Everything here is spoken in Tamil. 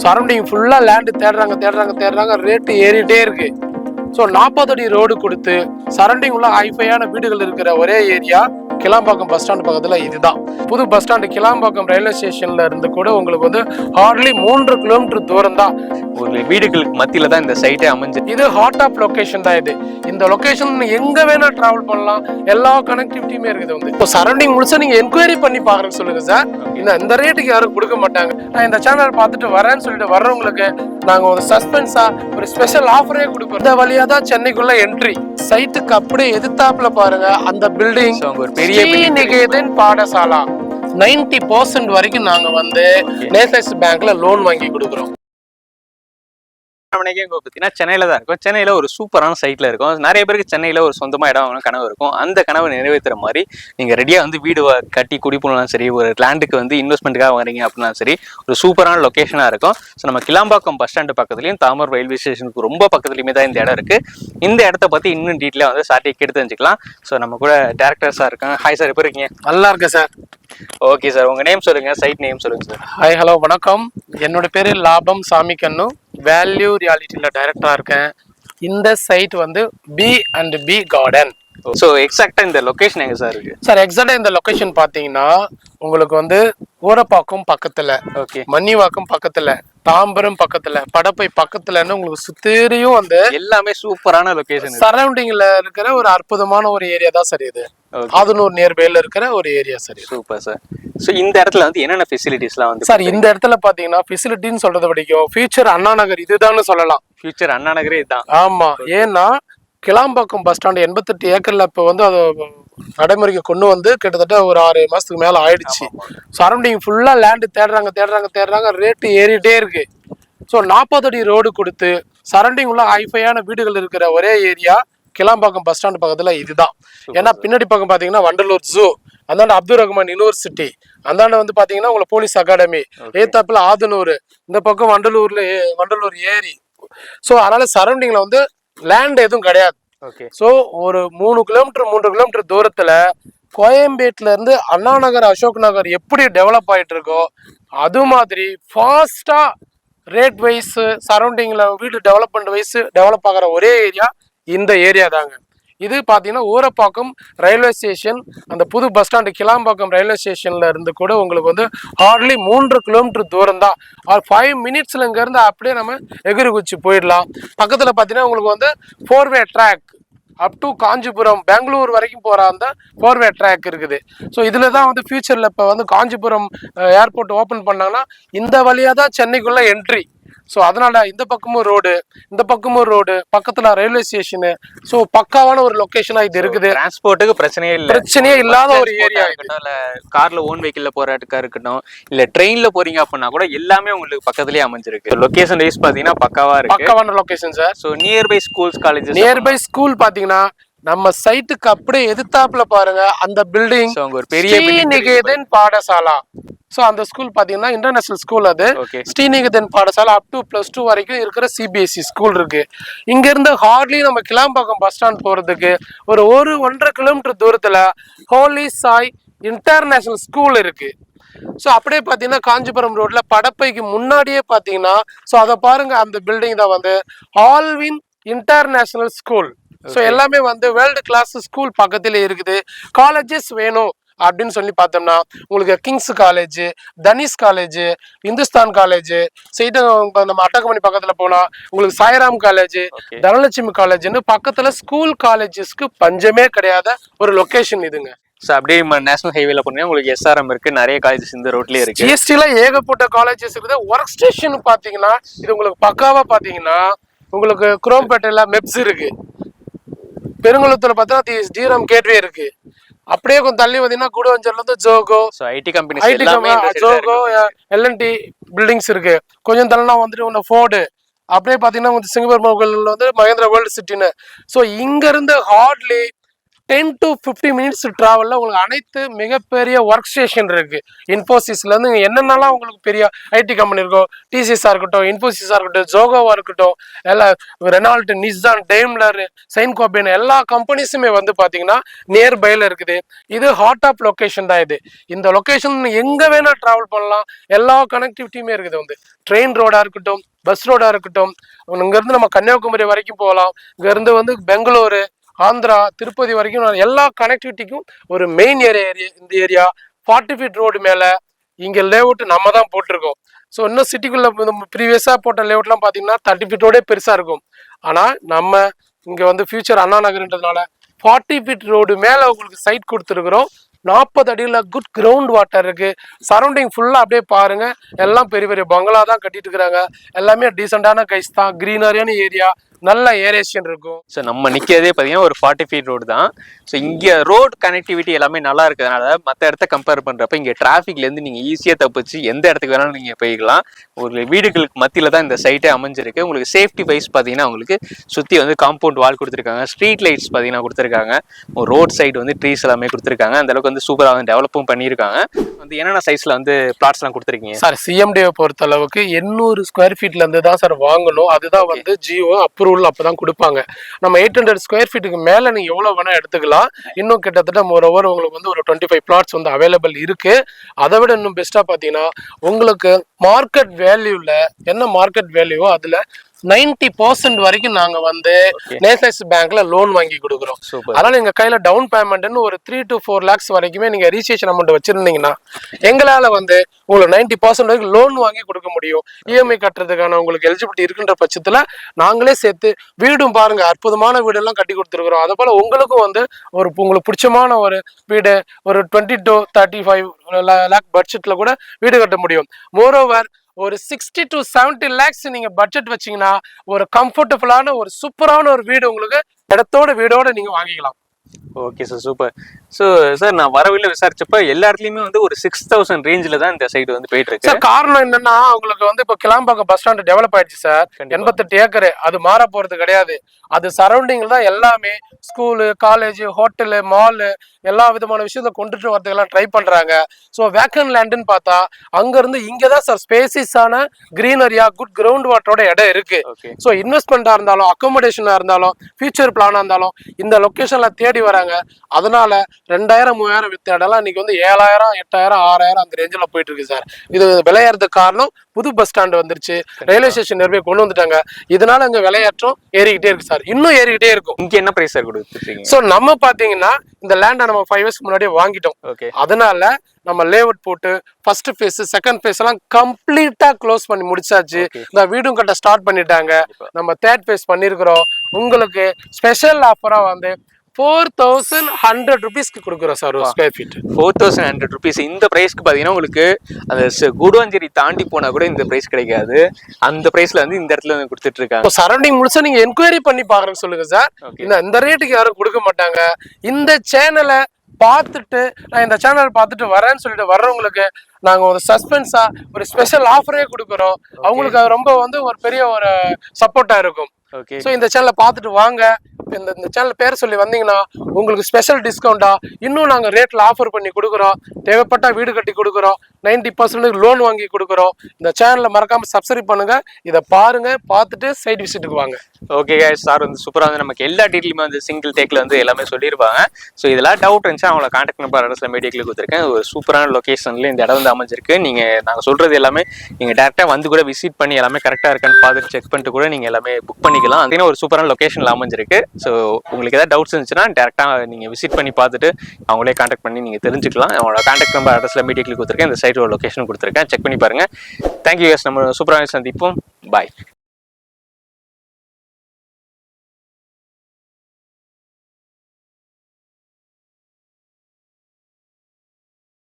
சரௌண்டிங் ஃபுல்லா லேண்டு தேடுறாங்க தேடுறாங்க தேடுறாங்க. ரேட்டு ஏறிட்டே இருக்கு. ஸோ நாற்பது அடி ரோடு கொடுத்து சரௌண்டிங் உள்ள ஹைஃபையான வீடுகள் இருக்கிற ஒரே ஏரியா கிளாம்பாக்கம் பஸ் ஸ்டாண்ட் பக்கத்துல இதுதான். புது பஸ் ஸ்டாண்டு கிளாம்பாக்கம் ரயில்வே ஸ்டேஷன்ல இருந்து கூட உங்களுக்கு வந்து ஹார்ட்லி மூன்று கிலோமீட்டர் தூரம் தான். ஒரு வீடுகளுக்கு மத்தியில தான் இந்த சைட்டே அமைஞ்சு இது ஹாட் ஆஃப் லொகேஷன் தான் இது. இந்த லொகேஷன் எங்க வேணா டிராவல் பண்ணலாம். எல்லா கனெக்டிவிட்டியுமே இருக்குது வந்து. இப்போ சரௌண்டிங் முழுசா நீங்க என்கொயரி பண்ணி பாக்குறேன்னு சொல்லுங்க சார் இந்த இந்த ரேட்டுக்கு யாரும் கொடுக்க மாட்டாங்க. நான் இந்த சேனல் பார்த்துட்டு வரேன்னு சொல்லிட்டு வர்றவங்களுக்கு நாங்க ஒரு சஸ்பென்ஸா ஒரு ஸ்பெஷல் ஆஃபரே கொடுப்போம் இந்த வழியா தான் சென்னைக்குள்ள என்ட்ரி சைட்டுக்கு அப்படியே எதிர்த்தாப்புல பாருங்க அந்த பில்டிங் ஒரு பெரிய நிகேதன் பாடசாலா. 90% பர்சன்ட் வரைக்கும் நாங்க வந்து நேஷனலைஸ் பேங்க்ல லோன் வாங்கி கொடுக்குறோம். மணிக்கே இங்க பார்த்தீங்கன்னா சென்னையில் தான் இருக்கும். சென்னையில் ஒரு சூப்பரான சைட்டில் இருக்கும். நிறைய பேருக்கு சென்னையில் ஒரு சொந்தமாக இடம் வாங்கணும் கனவு இருக்கும். அந்த கனவை நிறைவேற்றுற மாதிரி நீங்கள் ரெடியாக வந்து வீடு கட்டி குடி சரி ஒரு லேண்டுக்கு வந்து இன்வெஸ்ட்மெண்ட்டுக்காக வரீங்க அப்படின்னாலும் சரி ஒரு சூப்பரான லொக்கேஷனாக இருக்கும். ஸோ நம்ம கிளாம்பாக்கம் பஸ் ஸ்டாண்டு பக்கத்துலையும் தாமர் ரயில்வே ஸ்டேஷனுக்கு ரொம்ப பக்கத்துலையுமே தான் இந்த இடம் இருக்குது இந்த இடத்த பற்றி இன்னும் டீட்டெயிலாக வந்து சார்ட்டே கெடுத்து தெரிஞ்சுக்கலாம். ஸோ நம்ம கூட டேரக்டர் சார் இருக்காங்க. ஹாய் சார் எப்போ இருக்கீங்க? நல்லா இருக்கேன் சார் ஓகே சார் உங்க நேம் சொல்லுங்க. சைட் நேம் சொல்லுங்க சார் ஹாய் ஹலோ வணக்கம். என்னோட பேரு லாபம் சாமி கண்ணு. வேல்யூ ரியாலிட்டியில டைரக்டரா இருக்கேன். இந்த சைட் வந்து B and B garden so எக்ஸாக்டா இந்த லொகேஷன் எங்க சார் இருக்கு? சார் எக்ஸாக்டா இந்த லொகேஷன் பாத்தீங்கன்னா உங்களுக்கு வந்து ஊரப்பாக்கம் பக்கத்துல ஓகே மன்னிவாக்கம் பக்கத்துல தாம்பரம் பக்கத்துல படப்பை பக்கத்துலன்னு உங்களுக்கு சுத்தீரியும் வந்து எல்லாமே சூப்பரான லொகேஷன் சரௌண்டிங்ல இருக்கிற ஒரு அற்புதமான ஒரு ஏரியா தான் சார் இது. ஆதனூர் நியர்பைல இருக்கிற ஒரு area sir. Super sir so இந்த இடத்துல வந்து என்னென்ன ஃபெசிலிட்டிஸ்லாம் வந்து சார் இந்த இடத்துல பாத்தீங்கன்னா ஃபெசிலிட்டின்னு சொல்றதை வரைக்கும் ஃபியூச்சர் அண்ணா நகர் இதுதான்னு சொல்லலாம். ஃபியூச்சர் அண்ணா நகரே இதுதான். ஆமா. ஏன்னா கிளாம்பாக்கம் பஸ் ஸ்டாண்ட் எண்பத்தெட்டு ஏக்கர்ல இப்ப வந்து அது நடைமுறைக்கு கொண்டு வந்து கிட்டத்தட்ட ஒரு ஆறு மாசத்துக்கு மேல ஆயிடுச்சு. சரௌண்டிங் ஃபுல்லா லேண்டு தேடுறாங்க தேடுறாங்க தேடுறாங்க ரேட்டு ஏறிட்டே இருக்கு. ஸோ நாற்பது அடி ரோடு கொடுத்து சரௌண்டிங் உள்ள ஹைஃபையான வீடுகள் இருக்கிற ஒரே ஏரியா கிளாம்பாக்கம் பஸ் ஸ்டாண்ட் பக்கத்துல இதுதான். ஏன்னா பின்னாடி பக்கம் பாத்தீங்கன்னா வண்டலூர் ஜூ அந்தாண்ட அப்துல் ரஹ்மான் யூனிவர்சிட்டி அந்தாண்ட வந்து பாத்தீங்கன்னா உங்களுக்கு போலீஸ் அகாடமி ஏத்தாப்புல ஆதனூர் இந்த பக்கம் வண்டலூர்ல வண்டலூர் ஏரி. ஸோ அதனால சரௌண்டிங்ல வந்து லேண்ட் எதுவும் கிடையாது. ஸோ ஒரு மூணு கிலோமீட்டர் மூன்று கிலோமீட்டர் தூரத்துல கோயம்பேட்ல இருந்து அண்ணா நகர் அசோக் நகர் எப்படி டெவலப் ஆயிட்டு இருக்கோ அது மாதிரி ஃபாஸ்டா ரேட் வைஸ் சரௌண்டிங்ல வீடு டெவலப்மெண்ட் வைஸ் டெவலப் ஆகிற ஒரே ஏரியா இந்த ஏரியா தாங்க. இது பார்த்தீங்கன்னா ஊரப்பாக்கம் ரயில்வே ஸ்டேஷன் அந்த புது பஸ் ஸ்டாண்டு கிளாம்பாக்கம் ரயில்வே ஸ்டேஷன்ல இருந்து கூட உங்களுக்கு வந்து ஹார்ட்லி மூன்று கிலோமீட்டர் தூரம் தான். ஆர் ஃபைவ் மினிட்ஸ்ல இங்கேருந்து அப்படியே நம்ம எகிரிகுச்சி போயிடலாம். பக்கத்துல பார்த்தீங்கன்னா உங்களுக்கு வந்து four way track up to Kanchipuram Bangalore வரைக்கும் போற அந்த ஃபோர்வே ட்ராக் இருக்குது. ஸோ இதில் தான் வந்து ஃபியூச்சரில் இப்போ வந்து காஞ்சிபுரம் ஏர்போர்ட் ஓப்பன் பண்ணாங்கன்னா இந்த வழியாக தான் சென்னைக்குள்ள என்ட்ரி ஸோ அதனால இந்த பக்கமும் ரோடு இந்த பக்கமும் ரோடு பக்கத்தில் ரயில்வே ஸ்டேஷனு ஸோ பக்காவான ஒரு லொக்கேஷனாக இது இருக்குது. டிரான்ஸ்போர்ட்டுக்கு பிரச்சனையே இல்ல. பிரச்சனையே இல்லாத ஒரு ஏரியா இருக்கட்டும் இல்ல கார்ல ஓன் வெஹிக்கிள்ல போறதுக்கா இருக்கட்டும் இல்ல ட்ரெயின்ல போறீங்க அப்படின்னா கூட எல்லாமே உங்களுக்கு பக்கத்துலயே அமைஞ்சிருக்கு. லொகேஷன் வைஸ் பாத்தீங்கன்னா பக்காவா இருக்கு. பக்காவான location sir so nearby schools colleges nearby school பார்த்தீங்கன்னா நம்ம சைட்டுக்கு அப்படியே எதிர்த்தாப்புல பாருங்க அந்த பில்டிங் ஒரு பெரிய ஸ்ரீநிகேதன் பாடசாலா. ஸோ அந்த ஸ்கூல் பார்த்தீங்கன்னா இன்டர்நேஷனல் ஸ்கூல் அது. Sriniketan Pathasala up to plus two வரைக்கும் இருக்கிற சிபிஎஸ்சி ஸ்கூல் இருக்கு. இங்க இருந்து ஹார்ட்லி நம்ம கிளாம்பாக்கம் பஸ் ஸ்டாண்ட் போறதுக்கு ஒரு ஒரு ஒன்றரை கிலோமீட்டர் தூரத்துல ஹோலி சாய் இன்டர்நேஷனல் ஸ்கூல் இருக்கு. ஸோ அப்படியே பார்த்தீங்கன்னா காஞ்சிபுரம் ரோட்ல படப்பைக்கு முன்னாடியே பார்த்தீங்கன்னா ஸோ அதை பாருங்க அந்த பில்டிங் தான் வந்து ஆல்வின் இன்டர்நேஷனல் ஸ்கூல் ஸோ எல்லாமே வந்து வேர்ல்டு கிளாஸ் ஸ்கூல் பக்கத்துல இருக்குது. காலேஜஸ் வேணும் அப்படின்னு சொல்லி பார்த்தோம்னா உங்களுக்கு Kings college Dhanish college Hindustan college side நம்ம அட்டகமணி பக்கத்துல போனா உங்களுக்கு சாய்ராம் காலேஜ் தனலட்சுமி காலேஜ்னு பக்கத்துல ஸ்கூல் காலேஜஸ்க்கு பஞ்சமே கிடையாத ஒரு லொகேஷன் இதுங்க. ஸோ அப்படியே நேஷனல் ஹைவேல போனீங்கன்னா உங்களுக்கு எஸ்ஆர்எம் இருக்கு நிறைய காலேஜஸ் இந்த ரோட்லயே இருக்கு. ஜிஎஸ்டில ஏகப்பட்ட காலேஜஸ் இருக்குது. ஒர்க் ஸ்டேஷன் பாத்தீங்கன்னா இது உங்களுக்கு பக்காவா பாத்தீங்கன்னா உங்களுக்கு குரோம்பேட்டையில மெப்ஸ் இருக்கு. பெருங்குளத்துல பார்த்தா ஜீரம் கேட்வே இருக்கு. அப்படியே கொஞ்சம் தள்ளி வந்தீங்கன்னா கூடவஞ்சர்ல இருந்து ஜோகோ ஐடி கம்பெனிஸ் ஐடி தான் ஜோகோ. எல்என்டி பில்டிங்ஸ் இருக்கு. கொஞ்சம் தள்ளனா வந்துட்டு உங்க ஃபோர்டு அப்படியே பாத்தீங்கன்னா வந்து சிங்கப்பூர் மொபைல் வந்து மகேந்திரா வேர்ல்டு சிட்டின்னு ஸோ இங்க இருந்து hardly ten to fifty minutes ட்ராவலில் உங்களுக்கு அனைத்து மிகப்பெரிய ஒர்க் ஸ்டேஷன் இருக்குது இன்ஃபோசிஸ்லேருந்து இங்கே என்னென்னலாம் உங்களுக்கு பெரிய ஐடி கம்பெனி இருக்கோ டிசிஎஸ்ஸாக இருக்கட்டும் இன்ஃபோசிஸாக இருக்கட்டும் ஜோகோவாக இருக்கட்டும் எல்லா ரெனால்ட் நிஸ்ஸான் டெய்ம்லர் சைன்கோபின் எல்லா கம்பெனிஸுமே வந்து பார்த்தீங்கன்னா நியர்பைல இருக்குது. இது ஹாட் ஆப் லொக்கேஷன் தான் இது. இந்த லொக்கேஷன் எங்கே வேணால் ட்ராவல் பண்ணலாம். எல்லா கனெக்டிவிட்டியுமே இருக்குது வந்து. ட்ரெயின் ரோடாக இருக்கட்டும் பஸ் ரோடாக இருக்கட்டும் இங்கேருந்து நம்ம கன்னியாகுமரி வரைக்கும் போகலாம். இங்கேருந்து வந்து பெங்களூரு ஆந்திரா திருப்பதி வரைக்கும் எல்லா கனெக்டிவிட்டிக்கும் ஒரு மெயின் ஏரியா ஏரியா இந்த ஏரியா ஃபார்ட்டி ஃபீட் ரோடு மேலே இங்கே லேஅவுட் நம்ம தான் போட்டிருக்கோம். ஸோ இன்னும் சிட்டிக்குள்ளே ப்ரீவியஸாக போட்ட லேஅவுட்லாம் பார்த்தீங்கன்னா தேர்ட்டி ஃபீட் பெருசாக இருக்கும். ஆனால் நம்ம இங்கே வந்து ஃபியூச்சர் அண்ணா நகர்ன்றதுனால ஃபார்ட்டி ஃபீட் ரோடு மேலே உங்களுக்கு சைட் கொடுத்துருக்குறோம். நாற்பது அடியில் குட் கிரவுண்ட் வாட்டர் இருக்குது சரௌண்டிங் ஃபுல்லாக அப்படியே பாருங்கள் எல்லாம் பெரிய பெரிய பங்களா தான் கட்டிட்டு இருக்கிறாங்க. எல்லாமே டீசெண்டான கைஸ் தான். க்ரீனரியான ஏரியா நல்ல ஏரேஷன் இருக்கும். ஸோ நம்ம நிற்கிறதே பார்த்தீங்கன்னா ஒரு ஃபார்ட்டி ஃபீட் ரோடு தான். ஸோ இங்கே ரோட் கனெக்டிவிட்டி எல்லாமே நல்லா இருக்கிறதுனால மற்ற இடத்த கம்பேர் பண்ணுறப்ப இங்கே டிராஃபிக்லேருந்து நீங்கள் ஈஸியாக தப்பிச்சு எந்த இடத்துக்கு வேணாலும் நீங்கள் போய்க்கலாம். ஒரு வீடுகளுக்கு மத்தியில் தான் இந்த சைட்டே அமைஞ்சிருக்கு. உங்களுக்கு சேஃப்டி வைஸ் பார்த்தீங்கன்னா உங்களுக்கு சுற்றி வந்து காம்பவுண்ட் வால் கொடுத்துருக்காங்க. ஸ்ட்ரீட் லைட்ஸ் பார்த்தீங்கன்னா கொடுத்துருக்காங்க. ஒரு ரோட் சைடு வந்து ட்ரீஸ் எல்லாமே கொடுத்துருக்காங்க. அந்த அளவுக்கு வந்து சூப்பராக வந்து டெவலப்பும் பண்ணியிருக்காங்க. வந்து என்னென்ன சைஸில் வந்து பிளாட்ஸ்லாம் கொடுத்துருக்கீங்க? சார் சிஎம்டியை பொறுத்த அளவுக்கு எண்ணூறு ஸ்கொயர் ஃபீட்ல இருந்து தான் சார் வாங்கணும். அதுதான் வந்து ஜியோ அப்ரூவல் அப்பதான் கொடுப்பாங்க. நம்ம எயிட் ஹண்ட்ரட் ஸ்கொயர் ஃபீட்டுக்கு மேல நீங்க எவ்வளவு வேணா எடுத்துக்கலாம். இன்னும் கிட்டத்தட்ட மோர் ஓவர் உங்களுக்கு வந்து ஒரு டுவெண்ட்டி ஃபைவ் பிளாட்ஸ் வந்து அவைலபிள் இருக்கு. அதை விட இன்னும் பெஸ்டா பாத்தீங்கன்னா உங்களுக்கு மார்க்கெட் வேல்யூல என்ன மார்க்கெட் வேல்யூவோ அதுல நைன்டி பர்சன்ட் வரைக்கும் நாங்க வந்து. நேஷனலைஸ் பேங்க்ல லோன் வாங்கி கொடுக்குறோம். அதனால எங்க கையில டவுன் பேமெண்ட்னு ஒரு த்ரீ டு ஃபோர் லேக்ஸ் வரைக்குமே நீங்க ரீசேஷன் அமௌண்ட் வச்சிருந்தீங்கன்னா எங்களால வந்து உங்களுக்கு நைன்டி பர்சன்ட் வரைக்கும் லோன் வாங்கி கொடுக்க முடியும். இஎம்ஐ கட்டுறதுக்கான உங்களுக்கு எலிஜிபிலிட்டி இருக்குன்ற பட்சத்துல நாங்களே சேர்த்து வீடும் பாருங்க அற்புதமான வீடெல்லாம் கட்டி கொடுத்துருக்குறோம். அதே போல உங்களுக்கும் வந்து ஒரு உங்களுக்கு பிடிச்சமான ஒரு வீடு ஒரு twenty to thirty five lakh பட்ஜெட்ல கூட வீடு கட்ட முடியும். மோரோவர் ஒரு சிக்ஸ்டி டு 70 லேக்ஸ் நீங்க பட்ஜெட் வச்சீங்கன்னா ஒரு கம்ஃபர்டபுளான ஒரு சூப்பரான ஒரு வீடு உங்களுக்கு இடத்தோட வீடோட நீங்க வாங்கிக்கலாம். Okay sir super so sir நான் வரவில்லை விசாரிச்சப்ப எல்லா இடத்துலையுமே வந்து ஒரு சிக்ஸ் தௌசண்ட் ரேஞ்சில் தான் இந்த சைடு வந்து போயிட்டு இருக்கு சார் காரணம் என்னன்னா உங்களுக்கு வந்து இப்போ கிளாம்பாக்கம் பஸ் ஸ்டாண்ட் டெவலப் ஆயிடுச்சு சார். எண்பத்தெட்டு ஏக்கர். அது மாற போறது கிடையாது. அது சரௌண்டிங்ல தான் எல்லாமே ஸ்கூலு காலேஜ் ஹோட்டலு மாலு எல்லா விதமான விஷயத்த கொண்டுட்டு வரதுக்கெல்லாம் ட்ரை பண்றாங்க. ஸோ வேக்கன் லேண்டுன்னு பார்த்தா அங்க இருந்து இங்க தான் சார் ஸ்பேசிஸான கிரீனரியா குட் கிரவுண்ட் வாட்டரோட இடம் இருக்கு. ஓகே ஸோ இன்வெஸ்ட்மெண்ட்டாக இருந்தாலும் அக்கோமடேஷனாக இருந்தாலும் ஃபியூச்சர் பிளானாக இருந்தாலும் இந்த லொக்கேஷனில் தேடி வராங்க அதனால ரெண்டாயிரம் மூவாயிரம் வித்த இடம்லாம் இன்னைக்கு வந்து ஏழாயிரம் எட்டாயிரம் ஆறாயிரம் அந்த ரேஞ்சில் போயிட்டு இருக்கு சார். இது விளையாடுறதுக்கு காரணம் புது பஸ் ஸ்டாண்ட் வந்துருச்சு. ரயில்வே ஸ்டேஷன் நியர்பை கொண்டு வந்துட்டாங்க. இதனால இங்க விளையாட்டம் ஏறிக்கிட்டே இருக்கு சார். இன்னும் ஏறிக்கிட்டே இருக்கும். இங்க என்ன பிரைஸ் சார் கொடுத்துருக்கீங்க? ஸோ நம்ம பார்த்தீங்கன்னா இந்த லேண்டை நம்ம ஃபைவ் இயர்ஸ்க்கு முன்னாடியே வாங்கிட்டோம். ஓகே அதனால நம்ம லேஅவுட் போட்டு ஃபர்ஸ்ட் ஃபேஸ் செகண்ட் ஃபேஸ் எல்லாம் கம்ப்ளீட்டா க்ளோஸ் பண்ணி முடிச்சாச்சு. இந்த வீடும் கட்ட ஸ்டார்ட் பண்ணிட்டாங்க. நம்ம தேர்ட் ஃபேஸ் பண்ணியிருக்கிறோம் உங்களுக்கு ஸ்பெஷல் ஆஃபரா வந்து ஃபோர் தௌசண்ட் ஹண்ட்ரட் ருபீஸ்க்கு கொடுக்குறோம் சார் ஒரு square feet four thousand hundred rupees இந்த ப்ரைஸ்க்கு பார்த்தீங்கன்னா உங்களுக்கு அந்த கூடுவாஞ்சேரி தாண்டி போனா கூட இந்த ப்ரைஸ் கிடைக்காது. அந்த ப்ரைஸ்ல வந்து இந்த இடத்துல வந்து கொடுத்துட்டு இருக்காங்க சரௌண்டிங் முழுசா நீங்க என்கொயரி பண்ணி பாக்குறேன்னு சொல்லுங்க சார் ஓகே இந்த ரேட்டுக்கு யாரும் கொடுக்க மாட்டாங்க. இந்த சேனலை பார்த்துட்டு நான் இந்த சேனல் பார்த்துட்டு வரேன்னு சொல்லிட்டு வர்றவங்களுக்கு நாங்க ஒரு சஸ்பென்ஸா ஒரு ஸ்பெஷல் ஆஃபரே கொடுக்குறோம். அவங்களுக்கு அது ரொம்ப வந்து ஒரு பெரிய ஒரு சப்போர்ட்டா இருக்கும். ஓகே ஸோ இந்த சேனலை பார்த்துட்டு வாங்க. இந்த இந்த சேனல் பேர் சொல்லி வந்தீங்கன்னா உங்களுக்கு ஸ்பெஷல் டிஸ்கவுண்டா இன்னும் நாங்கள் ரேட்டில் ஆஃபர் பண்ணி கொடுக்குறோம். தேவைப்பட்டா வீடு கட்டி கொடுக்குறோம். நைன்டி பர்சன்டேஜ் லோன் வாங்கி கொடுக்குறோம். இந்த சேனலை மறக்காமல் சப்ஸ்கிரைப் பண்ணுங்கள் இதை பாருங்கள் பார்த்துட்டு சைட் விசிட்டுக்கு வாங்க. ஓகே சார் வந்து சூப்பராக வந்து நமக்கு எல்லா டீட்டெயிலுமே வந்து சிங்கிள் டேக்கில் வந்து எல்லாமே சொல்லியிருப்பாங்க ஸோ இதெல்லாம் டவுட் இருந்துச்சு அவங்கள காண்டாக்ட் நம்பர் அட்ரஸ்ல மீடியாக்கில் கொடுத்துருக்கேன். ஒரு சூப்பரான லொக்கேஷனில் இந்த இடம் வந்து அமைஞ்சிருக்கு. நீங்கள் நாங்கள் சொல்கிறது எல்லாமே நீங்கள் டேரெக்டாக வந்து கூட விசிட் பண்ணி எல்லாமே கரெக்டாக இருக்கான்னு பார்த்துட்டு செக் பண்ணிட்டு கூட நீங்கள் எல்லாமே புக் பண்ணிக்கலாம். அதுன்னு ஒரு சூப்பரான லொக்கேஷனில் அமைஞ்சிருக்கு. ஸோ உங்களுக்கு ஏதாவது டவுட்ஸ் இருந்துச்சுன்னா டேரெக்டாக நீங்கள் விசிட் பண்ணி பார்த்துட்டு அவங்களே காண்டாக்ட் பண்ணி நீங்கள் தெரிஞ்சுக்கலாம். அவங்களோட காண்டாக்ட் நம்பர் அட்ரஸ்ல மீடியாக்கில் கொடுத்துருக்கேன். இந்த சைட் சைட்டோட லொகேஷன் கொடுத்துருக்கேன். செக் பண்ணி பாருங்க. தேங்க்யூ எஸ் நம்ம சூப்பராக சந்திப்போம். பாய்